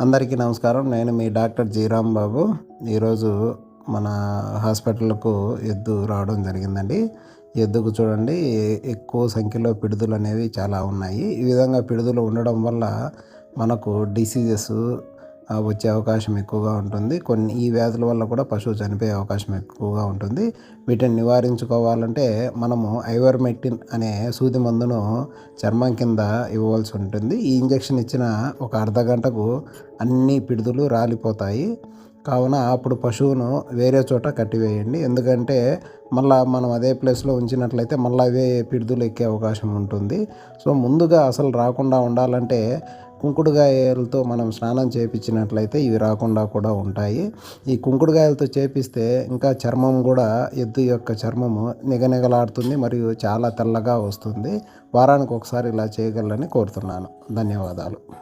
అందరికీ నమస్కారం. నేను మీ డాక్టర్ జీరామ్ బాబు. ఈరోజు మన హాస్పిటల్కు ఎద్దు రావడం జరిగిందండి. ఎద్దుకు చూడండి ఎక్కువ సంఖ్యలో పిడుదలు అనేవి చాలా ఉన్నాయి. ఈ విధంగా పిడుదలు ఉండడం వల్ల మనకు డిసీజెస్ వచ్చే అవకాశం ఎక్కువగా ఉంటుంది. కొన్ని ఈ వ్యాధుల వల్ల కూడా పశువు చనిపోయే అవకాశం ఎక్కువగా ఉంటుంది. వీటిని నివారించుకోవాలంటే మనము ఐవర్మెక్టిన్ అనే సూది మందును చర్మం కింద ఇవ్వవలసి ఉంటుంది. ఈ ఇంజెక్షన్ ఇచ్చిన ఒక అర్ధ గంటకు అన్ని పిడుదలు రాలిపోతాయి. కావున అప్పుడు పశువును వేరే చోట కట్టివేయండి. ఎందుకంటే మళ్ళా మనం అదే ప్లేస్లో ఉంచినట్లయితే మళ్ళీ అవే పిడుదలు ఎక్కే అవకాశం ఉంటుంది. సో ముందుగా అసలు రాకుండా ఉండాలంటే కుంకుడుగాయలతో మనం స్నానం చేపించినట్లయితే ఇవి రాకుండా కూడా ఉంటాయి. ఈ కుంకుడుగాయలతో చేపిస్తే ఇంకా చర్మం కూడా ఎద్దు యొక్క చర్మము నిగనిగలాడుతుంది మరియు చాలా తెల్లగా వస్తుంది. వారానికి ఒకసారి ఇలా చేయగలని కోరుతున్నాను. ధన్యవాదాలు.